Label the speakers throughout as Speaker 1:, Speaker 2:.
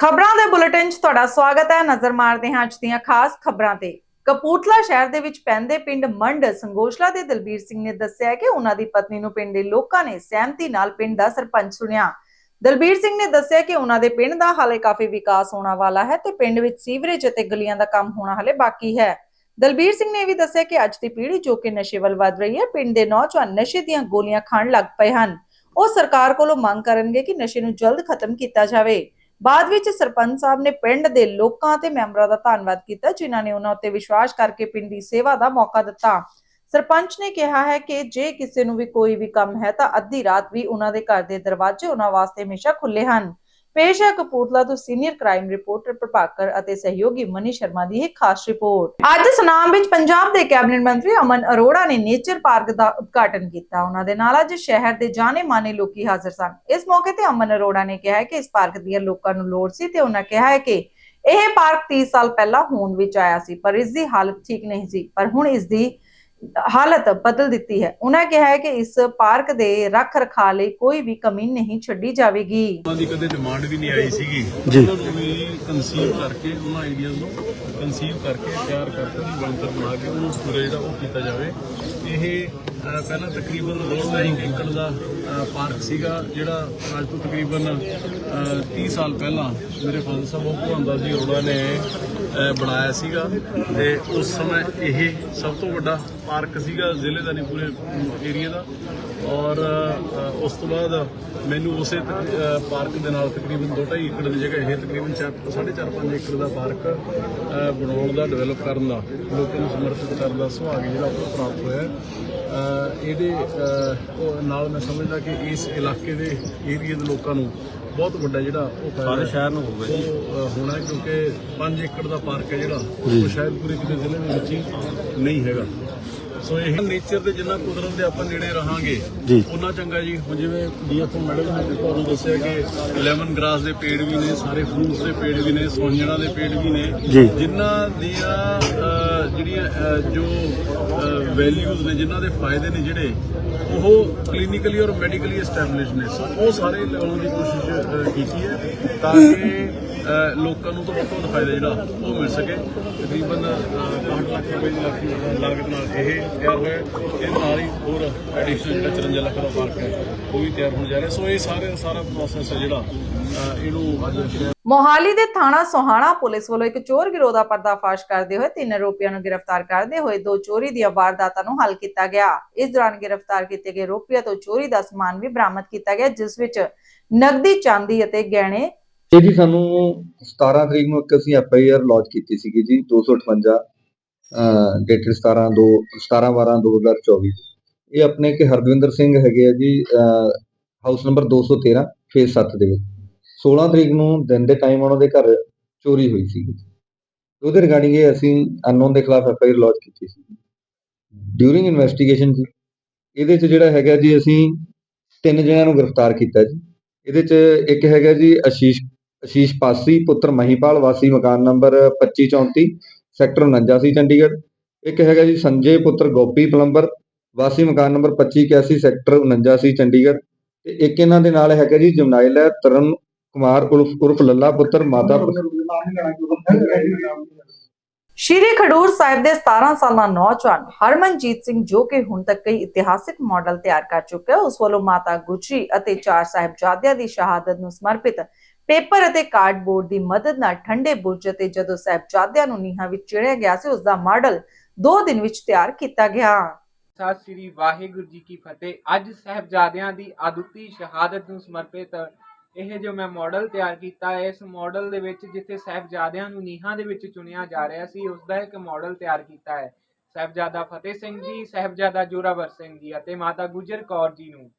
Speaker 1: ਖਬਰਾਂ ਦੇ ਬੁਲੇਟਿਨ 'ਚ ਤੁਹਾਡਾ ਸਵਾਗਤ ਹੈ। ਨਜ਼ਰ ਮਾਰਦੇ ਹਾਂ ਅੱਜ ਦੀਆਂ ਖਾਸ ਖਬਰਾਂ ਤੇ। ਕਪੂਰਥਲਾ ਸ਼ਹਿਰ ਦੇ ਵਿੱਚ ਪੈਂਦੇ ਪਿੰਡ ਮੰਡ ਸੰਗੋਸ਼ਲਾ ਦੇ ਦਲਬੀਰ ਸਿੰਘ ਨੇ ਦੱਸਿਆ ਕਿ ਉਹਨਾਂ ਦੀ ਪਤਨੀ ਨੂੰ ਪਿੰਡ ਦੇ ਲੋਕਾਂ ਨੇ ਸਹਿਮਤੀ ਨਾਲ ਪਿੰਡ ਦਾ ਸਰਪੰਚ ਚੁਣਿਆ। ਦਲਬੀਰ ਸਿੰਘ ਨੇ ਦੱਸਿਆ ਕਿ ਉਹਨਾਂ ਦੇ ਪਿੰਡ ਦਾ ਹਾਲੇ ਕਾਫੀ ਵਿਕਾਸ ਹੋਣਾ ਵਾਲਾ ਹੈ ਤੇ ਪਿੰਡ ਵਿੱਚ ਸੀਵਰੇਜ ਅਤੇ ਗਲੀਆਂ ਦਾ ਕੰਮ ਹੋਣਾ ਹਾਲੇ ਬਾਕੀ ਹੈ। ਦਲਬੀਰ ਸਿੰਘ ਨੇ ਇਹ ਵੀ ਦੱਸਿਆ ਕਿ ਅੱਜ ਦੀ ਪੀੜ੍ਹੀ ਜੋ ਕਿ ਨਸ਼ੇ ਵੱਲ ਵੱਧ ਰਹੀ ਹੈ, ਪਿੰਡ ਦੇ ਨੌਜਵਾਨ ਨਸ਼ੇ ਦੀਆਂ ਗੋਲੀਆਂ ਖਾਣ ਲੱਗ ਪਏ ਹਨ। ਉਹ ਸਰਕਾਰ ਕੋਲੋਂ ਮੰਗ ਕਰਨਗੇ ਕਿ ਨਸ਼ੇ ਨੂੰ ਜਲਦ ਖਤਮ ਕੀਤਾ ਜਾਵੇ। ਬਾਅਦ ਵਿੱਚ ਸਰਪੰਚ ਸਾਹਿਬ ਨੇ ਪਿੰਡ ਦੇ ਲੋਕਾਂ ਤੇ ਮੈਂਬਰਾਂ ਦਾ ਧੰਨਵਾਦ ਕੀਤਾ, ਜਿਨ੍ਹਾਂ ਨੇ ਉਹਨਾਂ ਉੱਤੇ ਵਿਸ਼ਵਾਸ ਕਰਕੇ ਪਿੰਡ ਦੀ ਸੇਵਾ ਦਾ ਮੌਕਾ ਦਿੱਤਾ। ਸਰਪੰਚ ਨੇ ਕਿਹਾ ਹੈ ਕਿ ਜੇ ਕਿਸੇ ਨੂੰ ਵੀ ਕੋਈ ਵੀ ਕੰਮ ਹੈ ਤਾਂ ਅੱਧੀ ਰਾਤ ਵੀ ਉਹਨਾਂ ਦੇ ਘਰ ਦੇ ਦਰਵਾਜ਼ੇ ਉਹਨਾਂ ਵਾਸਤੇ ਹਮੇਸ਼ਾ ਖੁੱਲੇ ਹਨ। ਪੇਸ਼ ਹੈ ਕਪੂਰਥਲਾ ਤੋਂ ਸੀਨੀਅਰ ਕ੍ਰਾਈਮ ਰਿਪੋਰਟਰ ਪ੍ਰਭਾਕਰ ਅਤੇ ਸਹਿਯੋਗੀ ਮਨੀ ਸ਼ਰਮਾ ਦੀ ਇੱਕ ਖਾਸ ਰਿਪੋਰਟ। ਅੱਜ ਸੁਨਾਮ ਵਿੱਚ ਪੰਜਾਬ ਦੇ ਕੈਬਨਿਟ ਮੰਤਰੀ ਅਮਨ ਅਰੋੜਾ ਨੇ ਨੇਚਰ ਪਾਰਕ ਦਾ ਉਦਘਾਟਨ ਕੀਤਾ। ਉਹਨਾਂ ਦੇ ਨਾਲ ਅੱਜ ਸ਼ਹਿਰ ਦੇ ਜਾਣੇ ਮਾਨੇ ਲੋਕੀ ਹਾਜ਼ਰ ਸਨ। ਇਸ ਮੌਕੇ ਤੇ ਅਮਨ ਅਰੋੜਾ ਨੇ ਕਿਹਾ ਕਿ ਇਸ ਪਾਰਕ ਦੀਆਂ ਲੋਕਾਂ ਨੂੰ ਲੋੜ ਸੀ ਤੇ ਉਹਨਾਂ ਕਿਹਾ ਹੈ ਕਿ ਇਹ ਪਾਰਕ 30 ਸਾਲ ਪਹਿਲਾਂ ਹੋਂਦ ਵਿੱਚ ਆਇਆ ਸੀ, ਪਰ ਇਸ ਦੀ ਹਾਲਤ ਠੀਕ ਨਹੀਂ ਸੀ। ਪਰ ਹੁਣ ਇਸ ਦੀ ਹਾਲਤ ਬਦਲ ਦਿੱਤੀ ਹੈ। ਉਹਨਾਂ ਕਿਹਾ ਹੈ ਕਿ ਇਸ ਪਾਰਕ ਦੇ ਰੱਖ ਰਖਾਅ ਲਈ ਕੋਈ ਵੀ ਕਮੀ ਨਹੀਂ ਛੱਡੀ ਜਾਵੇਗੀ।
Speaker 2: ਉਹਨਾਂ ਦੀ ਕਦੇ ਡਿਮਾਂਡ ਵੀ ਨਹੀਂ ਆਈ ਸੀਗੀ।
Speaker 3: ਜੀ।
Speaker 2: ਉਹਨਾਂ ਨੂੰ ਵੀ ਕਨਸੀਵ ਕਰਕੇ ਉਹਨਾਂ ਆਈਡੀਆਜ਼ ਨੂੰ ਕਨਸੀਵ ਕਰਕੇ ਤਿਆਰ ਕਰਕੇ ਉਹਨੂੰ ਬਣਤਰ ਬਣਾ ਕੇ ਉਹਨੂੰ ਪੂਰਾ ਜਿਹੜਾ ਉਹ ਕੀਤਾ ਜਾਵੇ। ਇਹ ਅਹ, ਪਹਿਲਾਂ ਤਕਰੀਬਨ 2.5 ਏਕੜ ਦਾ ਪਾਰਕ ਸੀਗਾ ਜਿਹੜਾ ਅੱਜ ਤੋਂ ਤਕਰੀਬਨ ਅਹ, 30 ਸਾਲ ਪਹਿਲਾਂ ਮੇਰੇ ਫਾਦਰ ਸਾਹਿਬ ਉਹ ਭਗਵੰਦਾ ਜੀ ਅਰੋੜਾ ਨੇ ਬਣਾਇਆ ਸੀਗਾ ਤੇ ਉਸ ਸਮੇਂ ਇਹ ਸਭ ਤੋਂ ਵੱਡਾ ਪਾਰਕ ਸੀਗਾ ਜ਼ਿਲ੍ਹੇ ਦਾ ਨਹੀਂ, ਪੂਰੇ ਏਰੀਆ ਦਾ। ਔਰ ਉਸ ਤੋਂ ਬਾਅਦ ਮੈਨੂੰ ਉਸੇ ਪਾਰਕ ਦੇ ਨਾਲ ਤਕਰੀਬਨ 2.5 ਏਕੜ ਦੀ ਜਗ੍ਹਾ ਇਹ ਤਕਰੀਬਨ 4.5 ਏਕੜ ਦਾ ਪਾਰਕ ਬਣਾਉਣ ਦਾ ਡਿਵੈਲਪ ਕਰਨ ਦਾ, ਲੋਕਾਂ ਨੂੰ ਸਮਰਪਿਤ ਕਰਨ ਦਾ ਸੁਭਾਗ ਜਿਹੜਾ ਉਹ ਪ੍ਰਾਪਤ ਹੋਇਆ। ਇਹਦੇ ਨਾਲ ਮੈਂ ਸਮਝਦਾ ਕਿ ਇਸ ਇਲਾਕੇ ਦੇ ਏਰੀਆ ਦੇ ਲੋਕਾਂ ਨੂੰ ਬਹੁਤ ਵੱਡਾ ਜਿਹੜਾ ਉਹ ਸਾਰੇ ਸ਼ਹਿਰ ਨੂੰ ਹੋਵੇ ਅ, ਹੋਣਾ ਕਿਉਂਕਿ 5 ਏਕੜ ਦਾ ਪਾਰਕ ਹੈ ਜਿਹੜਾ ਉਹ ਸ਼ਾਇਦ ਪੂਰੇ ਕਿਤੇ ਜ਼ਿਲ੍ਹੇ ਦੇ ਵਿੱਚ ਹੀ ਨਹੀਂ ਹੈਗਾ। ਸੋ ਇਹ ਨੇਚਰ ਦੇ ਜਿੰਨਾ ਕੁਦਰਤ ਦੇ ਆਪਾਂ ਨੇੜੇ ਰਹਾਂਗੇ
Speaker 3: ਜੀ।
Speaker 2: ਉਹਨਾਂ ਚੰਗਾ ਜੀ। ਹੁਣ ਜਿਵੇਂ ਡੀਐਫਓ ਮੈਡਮ ਨੇ ਤੁਹਾਨੂੰ ਦੱਸਿਆ ਕਿ ਲੈਮਨ ਗ੍ਰਾਸ ਦੇ ਪੇੜ ਵੀ ਨੇ ਸਾਰੇ ਫਰੂਟਸ ਦੇ ਪੇੜ ਵੀ ਨੇ ਸੋਂਜਣਾ ਦੇ ਪੇੜ ਵੀ ਨੇ।
Speaker 3: ਜੀ।
Speaker 2: ਜਿਨ੍ਹਾਂ ਦੀਆਂ ਜਿਹੜੀਆਂ ਜੋ ਵੈਲਿਊਜ਼ ਨੇ ਜਿਨ੍ਹਾਂ ਦੇ ਫਾਇਦੇ ਨੇ ਜਿਹੜੇ ਉਹ ਕਲੀਨਿਕਲੀ ਔਰ ਮੈਡੀਕਲੀ ਐਸਟੈਬਲਿਸ਼ ਨੇ। ਸੋ ਉਹ ਸਾਰੇ ਲਾਉਣ ਦੀ ਕੋਸ਼ਿਸ਼ ਕੀਤੀ ਹੈ ਤਾਂ ਕਿ ਲੋਕਾਂ ਨੂੰ ਤੋਂ ਵੱਧ ਤੋਂ ਵੱਧ ਫਾਇਦਾ ਜਿਹੜਾ ਉਹ ਮਿਲ ਸਕੇ। ਤਕਰੀਬਨ ਅਹ, 65 ਲੱਖ ਰੁਪਏ ਦੀ ਲੱਖ- ਲਾਗਤ ਨਾਲ ਇਹ ਤਿਆਰ ਹੋਇਆ। ਇਹ ਨਾਲ ਹੀ ਹੋਰ ਐਡੀਸ਼ਨਲ ਜਿਹੜਾ 54 ਲੱਖ ਦਾ ਪਾਰਕ ਹੈ ਉਹ ਵੀ ਤਿਆਰ ਹੋਣ ਜਾ ਰਿਹਾ। ਸੋ ਇਹ ਸਾਰੇ ਸਾਰਾ ਪ੍ਰੋਸੈਸ ਹੈ ਜਿਹੜਾ ਇਹਨੂੰ ਅੱਜ
Speaker 1: ਮੋਹਾਲੀ ਦੇ ਥਾਣਾ ਸੋਹਾਣਾ ਪੁਲਿਸ ਵੱਲੋਂ ਇੱਕ ਚੋਰ ਗਿਰੋਹ ਦਾ ਪਰਦਾਫਾਸ਼ ਕਰਦੇ ਹੋਏ ਤਿੰਨ ਆਰੋਪੀਆਂ ਨੂੰ ਗ੍ਰਿਫਤਾਰ ਕਰਦੇ ਹੋਏ ਦੋ ਚੋਰੀ ਦੀਆਂ ਵਾਰਦਾਤਾਂ ਨੂੰ ਹੱਲ ਕੀਤਾ ਗਿਆ। ਇਸ ਦੌਰਾਨ ਗ੍ਰਿਫਤਾਰ ਕੀਤੇ ਗਏ ਆਰੋਪੀਆਂ ਤੋਂ ਚੋਰੀ ਦਾ ਸਮਾਨ ਵੀ ਬਰਾਮਦ ਕੀਤਾ ਗਿਆ ਜਿਸ ਵਿੱਚ ਨਗਦੀ ਚਾਂਦੀ ਅਤੇ ਗਹਿਣੇ
Speaker 3: ਇਹ ਜੀ ਸਾਨੂੰ 17 ਤਰੀਕ ਨੂੰ ਇੱਕ ਅਸੀਂ ਐਫ ਆਈ ਆਰ ਲੌਂਚ ਕੀਤੀ ਸੀਗੀ ਜੀ 258 ਡੇਟਡ 17 2 17 12 2024 ਇਹ ਆਪਣੇ ਕਿ ਹਰਦਵਿੰਦਰ ਸਿੰਘ ਹੈਗੇ ਆ ਜੀ ਹਾਊਸ ਨੰਬਰ 213 ਫੇਸ 7 ਦੇ ਵਿੱਚ। 16 ਤਰੀਕ ਨੂੰ ਦਿਨ ਦੇ ਟਾਈਮ ਉਹਨਾਂ ਦੇ ਘਰ ਚੋਰੀ ਹੋਈ ਸੀਗੀ। ਉਹਦੇ ਰਿਗਾਰਡਿੰਗ ਇਹ ਅਸੀਂ ਅਨਨੋਨ ਦੇ ਖਿਲਾਫ ਐਫ ਆਈ ਆਰ ਲੌਂਚ ਕੀਤੀ ਸੀ। ਡਿਊਰਿੰਗ ਇਨਵੈਸਟੀਗੇਸ਼ਨ ਜੀ, ਇਹਦੇ ਚ ਜਿਹੜਾ ਹੈਗਾ ਜੀ, ਅਸੀਂ ਤਿੰਨ ਜਣਿਆਂ ਨੂੰ ਗ੍ਰਿਫਤਾਰ ਕੀਤਾ ਜੀ। ਇਹਦੇ ਚ ਇੱਕ ਹੈਗਾ ਜੀ ਆਸ਼ੀਸ਼ ਆਸ਼ੀਸ਼ ਪਾਸੀ, ਪੁੱਤਰ ਮਹੀਪਾਲ, ਵਾਸੀ ਮਕਾਨ ਨੰਬਰ 2534 ਸੈਕਟਰ 49 ਸੀ ਚੰਡੀਗੜ੍ਹ। ਇੱਕ ਹੈਗਾ ਜੀ ਸੰਜੇ, ਪੁੱਤਰ ਗੋਪੀ ਪਲੰਬਰ, ਵਾਸੀ ਮਕਾਨ ਨੰਬਰ 2581 ਸੈਕਟਰ 49 ਸੀ ਚੰਡੀਗੜ੍ਹ। ਤੇ ਇੱਕ ਇਹਨਾਂ ਦੇ ਨਾਲ ਹੈਗਾ ਜੀ ਜਮਨਾਇਲ ਹੈ, ਤਰਨ ਕੁਮਾਰ ਉਰਫ ਉਰਫ ਲੱਲਾ, ਪੁੱਤਰ ਮਾਤਾ
Speaker 1: ਸ਼੍ਰੀ ਖਡੂਰ ਸਾਹਿਬ ਦੇ 17 ਸਾਲਾ ਨੌਜਵਾਨ ਹਰਮਨਜੀਤ ਸਿੰਘ ਜੋ ਕਿ ਹੁਣ ਤੱਕ ਕਈ ਇਤਿਹਾਸਿਕ ਮਾਡਲ ਤਿਆਰ ਕਰ ਚੁੱਕਾ ਹੈ ਉਸ ਵੱਲੋਂ ਮਾਤਾ ਗੁਜਰੀ ਅਤੇ ਚਾਰ ਸਾਹਿਬਜ਼ਾਦਿਆਂ ਦੀ ਸ਼ਹਾਦਤ ਨੂੰ ਸਮਰਪਿਤ ਪੇਪਰ ਅਤੇ ਕਾਰਡਬੋਰਡ ਦੀ ਮਦਦ ਨਾਲ ਠੰਡੇ ਬੁਰਜ ਤੇ ਜਦੋਂ ਸਾਹਿਬਜ਼ਾਦਿਆਂ ਨੂੰ ਨੀਹਾਂ ਵਿੱਚ ਚਿਣਿਆ ਗਿਆ ਸੀ ਉਸ ਦਾ ਮਾਡਲ 2 ਦਿਨ ਵਿੱਚ ਤਿਆਰ ਕੀਤਾ ਗਿਆ।
Speaker 4: ਸਤਿ ਸ੍ਰੀ ਵਾਹਿਗੁਰੂ ਜੀ ਕੀ ਫਤਿਹ। ਅੱਜ ਸਹਿਬਜ਼ਾਦਿਆਂ ਦੀ ਅਦੁੱਤੀ ਸ਼ਹਾਦਤ ਨੂੰ ਸਮਰਪਿਤ ਇਹ ਜੋ ਮੈਂ ਮਾਡਲ ਤਿਆਰ ਕੀਤਾ ਹੈ, ਇਸ ਮਾਡਲ ਦੇ ਵਿੱਚ ਜਿੱਥੇ ਸਹਿਬਜ਼ਾਦਿਆਂ ਨੂੰ ਨੀਹਾਂ ਦੇ ਵਿੱਚ ਚੁਣਿਆ ਜਾ ਰਿਹਾ ਸੀ ਉਸ ਦਾ ਇੱਕ ਮਾਡਲ ਤਿਆਰ ਕੀਤਾ ਹੈ। ਸਹਿਬਜ਼ਾਦਾ ਫਤਿਹ ਸਿੰਘ ਜੀ, ਸਹਿਬਜ਼ਾਦਾ ਜੋਰਾਵਰ ਸਿੰਘ ਜੀ ਅਤੇ ਮਾਤਾ ਗੁਜਰ ਕੌਰ ਜੀ ਨੂੰ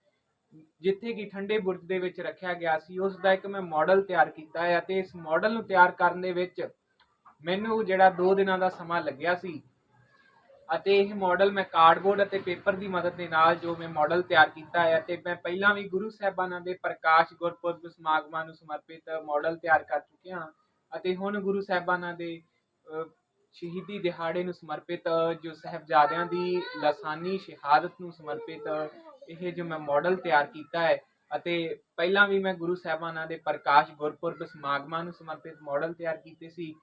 Speaker 4: ਜਿੱਥੇ ਕਿ ਠੰਡੇ ਬੁਰਜ ਦੇ ਵਿੱਚ ਰੱਖਿਆ ਗਿਆ ਸੀ ਉਸ ਦਾ ਇੱਕ ਮੈਂ ਮਾਡਲ ਤਿਆਰ ਕੀਤਾ ਹੈ ਅਤੇ ਇਸ ਮਾਡਲ ਨੂੰ ਤਿਆਰ ਕਰਨ ਦੇ ਵਿੱਚ ਮੈਨੂੰ ਜਿਹੜਾ 2 ਦਿਨਾਂ ਦਾ ਸਮਾਂ ਲੱਗਿਆ ਸੀ ਅਤੇ ਇਹ ਮਾਡਲ ਮੈਂ ਕਾਰਡਬੋਰਡ ਅਤੇ ਪੇਪਰ ਦੀ ਮਦਦ ਦੇ ਨਾਲ ਜੋ ਮੈਂ ਮਾਡਲ ਤਿਆਰ ਕੀਤਾ ਹੈ ਅਤੇ ਮੈਂ ਪਹਿਲਾਂ ਵੀ ਗੁਰੂ ਸਾਹਿਬਾਨਾਂ ਦੇ ਪ੍ਰਕਾਸ਼ ਗੁਰਪੁਰਬ ਸਮਾਗਮਾਂ ਨੂੰ ਸਮਰਪਿਤ ਮਾਡਲ ਤਿਆਰ ਕਰ ਚੁੱਕਿਆ ਹਾਂ ਅਤੇ ਹੁਣ ਗੁਰੂ ਸਾਹਿਬਾਨਾਂ ਦੇ ਅ, ਸ਼ਹੀਦੀ ਦਿਹਾੜੇ ਨੂੰ ਸਮਰਪਿਤ, ਜੋ ਸਹਿਬਜ਼ਾਦਿਆਂ ਦੀ ਲਸਾਨੀ ਸ਼ਹਾਦਤ ਨੂੰ ਸਮਰਪਿਤ, ਇਹ ਜੋ ਮੈਂ ਮਾਡਲ ਤਿਆਰ ਕੀਤਾ ਹੈ ਅਤੇ ਪਹਿਲਾਂ ਵੀ ਮੈਂ ਗੁਰੂ ਸਾਹਿਬਾਨਾਂ ਦੇ ਪ੍ਰਕਾਸ਼ ਗੁਰਪੁਰਬ ਸਮਾਗਮਾਂ ਨੂੰ ਸਮਰਪਿਤ ਮਾਡਲ ਤਿਆਰ ਕੀਤੇ ਸੀ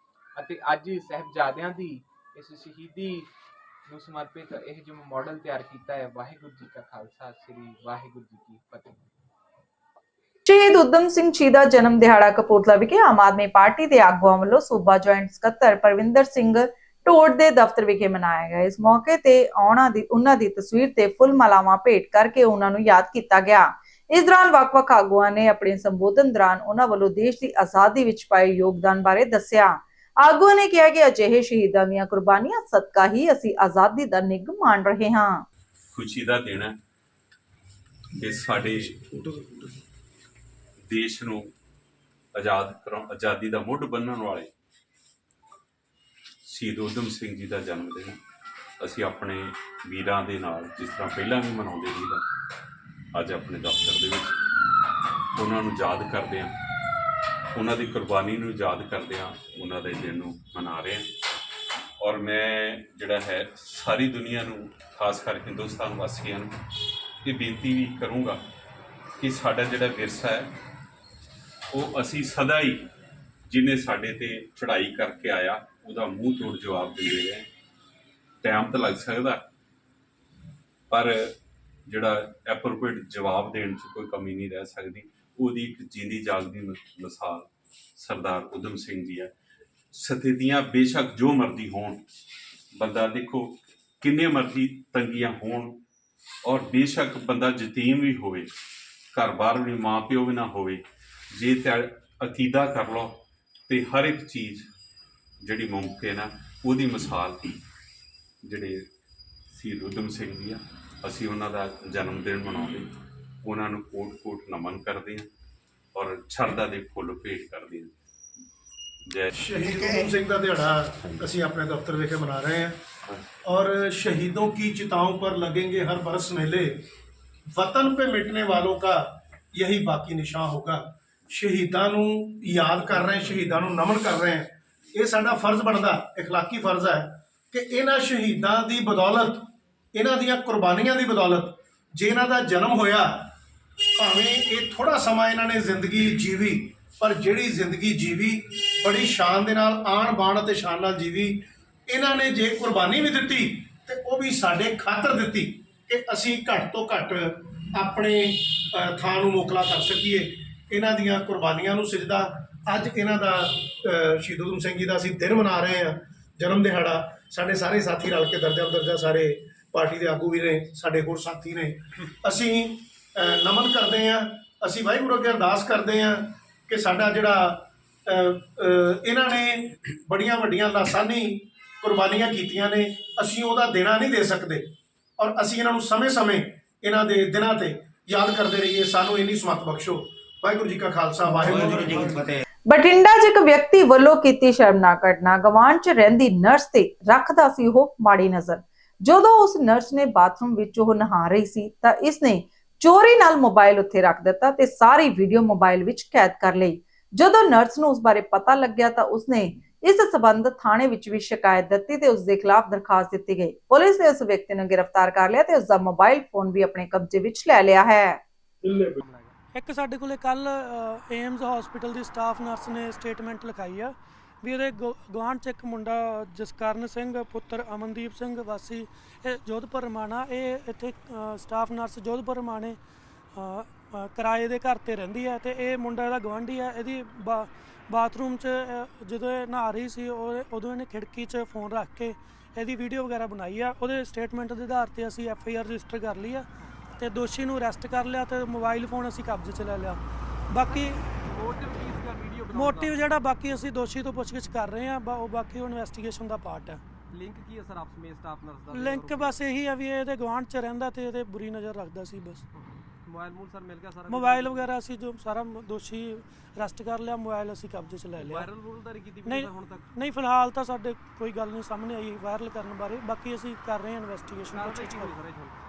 Speaker 4: ਅਤੇ ਅੱਜ ਸਾਹਿਬਜ਼ਾਦਿਆਂ ਦੀ ਇਸ ਸ਼ਹੀਦੀ ਨੂੰ ਸਮਰਪਿਤ ਇਹ ਜੋ ਮਾਡਲ ਤਿਆਰ ਕੀਤਾ ਹੈ, ਵਾਹਿਗੁਰੂ ਜੀ ਕਾ ਖਾਲਸਾ, ਸ੍ਰੀ ਵਾਹਿਗੁਰੂ ਜੀ ਕੀ ਫਤਿਹ।
Speaker 1: ਸ਼ਹੀਦ ਉਦਮ ਸਿੰਘ ਜੀ ਦਾ ਜਨਮ ਦਿਹਾੜਾ ਕਪੂਰਥਲਾ ਵਿਖੇ ਆਮ ਆਦਮੀ ਪਾਰਟੀ ਦੇ ਆਗੂਆਂ ਵੱਲੋਂ ਸੂਬਾ ਜੁਆਇੰਟ ਸਕੱਤਰ ਪਰਵਿੰਦਰ ਸਿੰਘ ਢੋੜ ਦੇ ਦਫ਼ਤਰ ਵਿਖੇ ਮਨਾਇਆ ਗਿਆ। ਇਸ ਮੌਕੇ ਤੇ ਆਉਣਾ ਦੀ, ਉਹਨਾਂ ਦੀ ਤਸਵੀਰ ਤੇ ਫੁੱਲ ਮਾਲਾਵਾਂ ਭੇਟ ਕਰਕੇ ਉਹਨਾਂ ਨੂੰ ਯਾਦ ਕੀਤਾ ਗਿਆ। ਇਸ ਦੌਰਾਨ ਵੱਖ-ਵੱਖ ਆਗੂਆਂ ਨੇ ਆਪਣੇ ਸੰਬੋਧਨ ਦੌਰਾਨ ਉਹਨਾਂ ਵੱਲੋਂ ਦੇਸ਼ ਦੀ ਆਜ਼ਾਦੀ ਵਿੱਚ ਪਾਏ ਯੋਗਦਾਨ ਬਾਰੇ ਦੱਸਿਆ। ਆਗੂਆਂ ਨੇ ਕਿਹਾ ਕਿ ਅਜਿਹੇ ਸ਼ਹੀਦਾਂ ਦੀਆਂ ਕੁਰਬਾਨੀਆਂ ਸਦਕਾ ਹੀ ਅਸੀਂ ਆਜ਼ਾਦੀ ਦਾ ਨਿੱਘ ਮਾਣ ਰਹੇ ਹਾਂ।
Speaker 5: ਖੁਸ਼ੀ ਦਾ ਦਿਨ ਹੈ। ਕਿ ਸਾਡੇ ਦੇਸ਼ ਨੂੰ ਆਜ਼ਾਦ ਕਰਾਉਣ, ਆਜ਼ਾਦੀ ਦਾ ਮੁੱਢ ਬੰਨਣ ਵਾਲੇ ਸ਼ਹੀਦ ਊਧਮ ਸਿੰਘ ਜੀ ਦਾ ਜਨਮ ਦਿਨ ਅਸੀਂ ਆਪਣੇ ਵੀਰਾਂ ਦੇ ਨਾਲ ਜਿਸ ਤਰ੍ਹਾਂ ਪਹਿਲਾਂ ਵੀ ਮਨਾਉਂਦੇ ਸੀ ਅੱਜ ਆਪਣੇ ਦਫ਼ਤਰ ਦੇ ਵਿੱਚ ਉਹਨਾਂ ਨੂੰ ਯਾਦ ਕਰਦੇ ਹਾਂ। ਉਹਨਾਂ ਦੀ ਕੁਰਬਾਨੀ ਨੂੰ ਯਾਦ ਕਰਦੇ ਹਾਂ, ਉਹਨਾਂ ਦੇ ਦਿਨ ਨੂੰ ਮਨਾ ਰਹੇ ਹਾਂ। ਔਰ ਮੈਂ ਜਿਹੜਾ ਹੈ, ਸਾਰੀ ਦੁਨੀਆ ਨੂੰ ਖਾਸ ਕਰ ਹਿੰਦੁਸਤਾਨ ਵਾਸੀਆਂ ਨੂੰ ਇਹ ਬੇਨਤੀ ਵੀ ਕਰੂੰਗਾ ਕਿ ਸਾਡਾ ਜਿਹੜਾ ਵਿਰਸਾ ਹੈ ਉਹ ਅਸੀਂ ਸਦਾ ਹੀ ਜਿਹਨੇ ਸਾਡੇ ਤੇ ਚੜ੍ਹਾਈ ਕਰਕੇ ਆਇਆ, ਉਹਦਾ ਮੂੰਹ ਤੋੜ ਜਵਾਬ ਦਿੰਦੇ ਰਹੇ ਟਾਈਮ ਤਾਂ ਲੱਗ ਸਕਦਾ। ਪਰ ਜਿਹੜਾ ਐਪਰੋਪ੍ਰੀਏਟ ਜਵਾਬ ਦੇਣ 'ਚ ਕੋਈ ਕਮੀ ਨਹੀਂ ਰਹਿ ਸਕਦੀ। ਉਹਦੀ ਇੱਕ ਜਿੰਦੀ ਜਾਗਦੀ ਮਿਸਾਲ ਸਰਦਾਰ ਉਦਮ ਸਿੰਘ ਜੀ ਹੈ। ਸਥਿਤੀਆਂ ਬੇਸ਼ੱਕ ਜੋ ਮਰਜ਼ੀ ਹੋਣ, ਬੰਦਾ ਦੇਖੋ ਕਿੰਨੇ ਮਰਜ਼ੀ ਤੰਗੀਆਂ ਹੋਣ ਔਰ ਬੇਸ਼ੱਕ ਬੰਦਾ ਯਤੀਮ ਵੀ ਹੋਵੇ, ਘਰ-ਬਾਰ ਵੀ ਮਾਂ ਪਿਓ ਵੀ ਨਾ ਹੋਵੇ। ਜੇ ਤੇ ਅਕੀਦਾ ਕਰ ਲਓ ਤੇ ਹਰ ਇੱਕ ਚੀਜ਼ ਜਿਹੜੀ ਮੁਮਕਿਨ ਆ ਉਹਦੀ ਮਿਸਾਲ ਜਿਹੜੇ ਸ਼ਹੀਦ ਊਧਮ ਸਿੰਘ ਜੀ ਆ ਅਸੀਂ ਉਹਨਾਂ ਦਾ ਜਨਮ ਦਿਨ ਮਨਾਉਂਦੇ ਉਹਨਾਂ ਨੂੰ ਕੋਟ-ਕੋਟ ਨਮਨ ਕਰਦੇ ਹਾਂ ਔਰ ਸ਼ਰਧਾ ਦੇ ਫੁੱਲ ਭੇਟ ਕਰਦੇ ਹਾਂ ਜੈ
Speaker 6: शहीद उधम सिंह का दिहाड़ा ਅਸੀਂ ਆਪਣੇ ਦਫ਼ਤਰ ਵਿਖੇ ਮਨਾ ਰਹੇ हैं और शहीदों की चिताओं पर लगेंगे हर बरस मेले वतन पे मिटने वालों का यही बाकी निशान होगा ਸ਼ਹੀਦਾਂ ਨੂੰ ਯਾਦ ਕਰ ਰਹੇ ਹਾਂ ਸ਼ਹੀਦਾਂ ਨੂੰ ਨਮਨ ਕਰ ਰਹੇ ਹਾਂ ਇਹ ਸਾਡਾ ਫਰਜ਼ ਬਣਦਾ اخلاقی ਫਰਜ਼ ਹੈ ਕਿ ਇਹਨਾਂ ਸ਼ਹੀਦਾਂ ਦੀ ਬਦੌਲਤ ਇਹਨਾਂ ਦੀਆਂ ਕੁਰਬਾਨੀਆਂ ਦੀ ਬਦੌਲਤ ਜੇ ਇਹਨਾਂ ਦਾ ਜਨਮ ਹੋਇਆ ਭਾਵੇਂ ਇਹ ਥੋੜਾ ਸਮਾਂ ਇਹਨਾਂ ਨੇ ਜ਼ਿੰਦਗੀ ਜੀਵੀ ਪਰ ਜਿਹੜੀ ਜ਼ਿੰਦਗੀ ਜੀਵੀ ਬੜੀ ਸ਼ਾਨ ਦੇ ਨਾਲ ਆਣ ਬਾਣ ਅਤੇ ਸ਼ਾਨ ਨਾਲ ਜੀਵੀ ਇਹਨਾਂ ਨੇ ਜੇ ਕੁਰਬਾਨੀ ਵੀ ਦਿੱਤੀ ਤੇ ਉਹ ਵੀ ਸਾਡੇ ਖਾਤਰ ਦਿੱਤੀ ਕਿ ਅਸੀਂ ਘੱਟ ਤੋਂ ਘੱਟ ਆਪਣੇ ਅ, ਥਾਂ ਨੂੰ ਮੋਕਲਾ ਕਰ ਸਕੀਏ ਇਹਨਾਂ ਦੀਆਂ ਕੁਰਬਾਨੀਆਂ ਨੂੰ ਸਿਜਦਾ। ਅੱਜ ਇਹਨਾਂ ਦਾ ਸ਼ਹੀਦ ਉਦਮ ਸਿੰਘ ਜੀ ਦਾ ਅਸੀਂ ਦਿਨ ਮਨਾ ਰਹੇ ਹਾਂ, ਜਨਮ ਦਿਹਾੜਾ। ਸਾਡੇ ਸਾਰੇ ਸਾਥੀ ਰਲ ਕੇ ਦਰਜਾ ਦਰਜਾ ਸਾਰੇ ਪਾਰਟੀ ਦੇ ਆਗੂ ਵੀ ਨੇ, ਸਾਡੇ ਹੋਰ ਸਾਥੀ ਨੇ। ਅਸੀਂ ਨਮਨ ਕਰਦੇ ਹਾਂ, ਅਸੀਂ ਵਾਹਿਗੁਰੂ ਅੱਗੇ ਅਰਦਾਸ ਕਰਦੇ ਹਾਂ ਕਿ ਸਾਡਾ ਜਿਹੜਾ ਇਹਨਾਂ ਨੇ ਬੜੀਆਂ ਵੱਡੀਆਂ ਲਾਸਾਨੀ ਕੁਰਬਾਨੀਆਂ ਕੀਤੀਆਂ ਨੇ, ਅਸੀਂ ਉਹਦਾ ਦੇਣਾ ਨਹੀਂ ਦੇ ਸਕਦੇ। ਔਰ ਅਸੀਂ ਇਹਨਾਂ ਨੂੰ ਸਮੇਂ-ਸਮੇਂ ਇਹਨਾਂ ਦੇ ਦਿਨਾਂ ਤੇ ਯਾਦ ਕਰਦੇ ਰਹੀਏ, ਸਾਨੂੰ ਇੰਨੀ ਸਮਤ ਬਖਸ਼ੋ। ਵਾਹਿਗੁਰੂ ਜੀ ਕਾ ਖਾਲਸਾ ਵਾਹਿਗੁਰੂ ਜੀ ਕੀ ਫਤਿਹ।
Speaker 1: ਬਠਿੰਡਾ 'ਚ ਇੱਕ ਵਿਅਕਤੀ ਵੱਲੋਂ ਕੀਤੀ ਸ਼ਰਮਨਾਕ ਘਟਨਾ। ਗਵਾਂਢ 'ਚ ਰਹਿੰਦੀ ਨਰਸ ਤੇ ਰੱਖਦਾ ਸੀ ਉਹ ਮਾੜੀ ਨਜ਼ਰ। ਜਦੋਂ ਉਸ ਨਰਸ ਨੇ ਬਾਥਰੂਮ ਵਿੱਚ ਉਹ ਨਹਾ ਰਹੀ ਸੀ ਤਾਂ ਇਸਨੇ ਚੋਰੀ ਨਾਲ ਮੋਬਾਈਲ ਉੱਥੇ ਰੱਖ ਦਿੱਤਾ ਤੇ ਸਾਰੀ ਵੀਡੀਓ ਮੋਬਾਈਲ ਵਿੱਚ ਕੈਦ ਕਰ ਲਈ। ਜਦੋਂ ਨਰਸ ਨੂੰ ਉਸ ਬਾਰੇ ਪਤਾ ਲੱਗਿਆ ਤਾਂ ਉਸਨੇ ਇਸ ਸਬੰਧ ਥਾਣੇ ਵਿੱਚ ਵੀ ਸ਼ਿਕਾਇਤ ਦਿੱਤੀ ਤੇ ਉਸ ਦੇ ਖਿਲਾਫ ਦਰਖਾਸਤ ਦਿੱਤੀ ਗਈ। ਪੁਲਿਸ ਨੇ ਉਸ ਵਿਅਕਤੀ ਨੂੰ ਗ੍ਰਿਫਤਾਰ ਕਰ ਲਿਆ ਤੇ ਉਸ ਦਾ ਮੋਬਾਈਲ ਫੋਨ ਵੀ ਆਪਣੇ ਕਬਜ਼ੇ ਵਿੱਚ ਲੈ ਲਿਆ ਹੈ।
Speaker 7: ਇੱਕ ਸਾਡੇ ਕੋਲੇ ਕੱਲ ਏਮਜ਼ ਹਸਪੀਟਲ ਦੀ ਸਟਾਫ ਨਰਸ ਨੇ ਸਟੇਟਮੈਂਟ ਲਿਖਾਈ ਆ ਵੀ ਇਹਦੇ ਗਵਾਂਢ ਚ ਇੱਕ ਮੁੰਡਾ ਜਸਕਰਨ ਸਿੰਘ, ਪੁੱਤਰ ਅਮਨਦੀਪ ਸਿੰਘ, ਵਾਸੀ, ਇਹ ਜੋਧਪੁਰ ਰਮਾਣਾ, ਇਹ ਇੱਥੇ ਸਟਾਫ ਨਰਸ ਜੋਧਪੁਰ ਰਮਾਣੇ ਕਿਰਾਏ ਦੇ ਘਰ ਤੇ ਰਹਿੰਦੀ ਹੈ ਤੇ ਇਹ ਮੁੰਡਾ ਇਹਦਾ ਗਵਾਂਢੀ ਹੈ ਇਹਦੀ ਬਾਥਰੂਮ 'ਚ ਜਦੋਂ ਇਹ ਨਹਾ ਰਹੀ ਸੀ, ਉਹ, ਉਦੋਂ ਇਹਨੇ ਖਿੜਕੀ 'ਚ ਫੋਨ ਰੱਖ ਕੇ ਇਹਦੀ ਵੀਡੀਓ ਵਗੈਰਾ ਬਣਾਈ ਆ, ਉਹਦੇ ਸਟੇਟਮੈਂਟ ਦੇ ਆਧਾਰ ਤੇ ਅਸੀਂ ਐਫ ਆਈ ਆਰ ਰਜਿਸਟਰ ਕਰ ਲਈ ਆ। ਤੇ ਦੋਸ਼ੀ ਨੂੰ ਅਰੈਸਟ ਕਰ ਲਿਆ ਤੇ ਮੋਬਾਈਲ ਫੋਨ ਅਸੀਂ ਕਬਜ਼ੇ 'ਚ ਲੈ ਲਿਆ। ਬਾਕੀ ਮੋਟਿਵ ਜਿਹੜਾ ਬਾਕੀ ਅਸੀਂ ਦੋਸ਼ੀ ਤੋਂ ਪੁੱਛਗਿੱਛ ਕਰ ਰਹੇ ਆ ਉਹ ਬਾਕੀ ਉਹ ਇਨਵੈਸਟੀਗੇਸ਼ਨ ਦਾ ਪਾਰਟ ਹੈ।
Speaker 8: ਲਿੰਕ ਕੀ ਹੈ ਸਰ ਆਪਸ ਵਿੱਚ ਸਟਾਫ ਨਰਸ ਦਾ?
Speaker 7: ਲਿੰਕ ਬਸ ਇਹੀ ਆ ਵੀ ਇਹ ਇਹਦੇ ਗਵਾਂਢ 'ਚ ਰਹਿੰਦਾ ਤੇ ਇਹਦੇ ਬੁਰੀ ਨਜ਼ਰ ਰੱਖਦਾ ਸੀ ਬਸ।
Speaker 8: ਮੋਬਾਈਲ ਮੂਲ ਸਰ ਮਿਲ ਗਿਆ ਸਾਰਾ
Speaker 7: ਮੋਬਾਈਲ ਵਗੈਰਾ ਅਸੀਂ ਜੋ ਸਾਰਾ ਦੋਸ਼ੀ ਅਰੈਸਟ ਕਰ ਲਿਆ ਮੋਬਾਈਲ ਅਸੀਂ ਕਬਜ਼ੇ 'ਚ ਲੈ ਲਿਆ।
Speaker 8: ਵਾਇਰਲ ਵੂਰਲਦਾਰੀ ਕੀਤੀ ਪਈ ਹੁਣ ਤੱਕ?
Speaker 7: ਨਹੀਂ ਫਿਲਹਾਲ ਤਾਂ ਸਾਡੇ ਕੋਈ ਗੱਲ ਨਹੀਂ ਸਾਹਮਣੇ ਆਈ ਵਾਇਰਲ ਕਰਨ ਬਾਰੇ। ਬਾਕੀ ਅਸੀਂ ਕਰ ਰਹੇ ਹਾਂ ਇਨਵੈਸਟੀਗੇਸ਼ਨ
Speaker 8: ਕਾਰਵਾਈ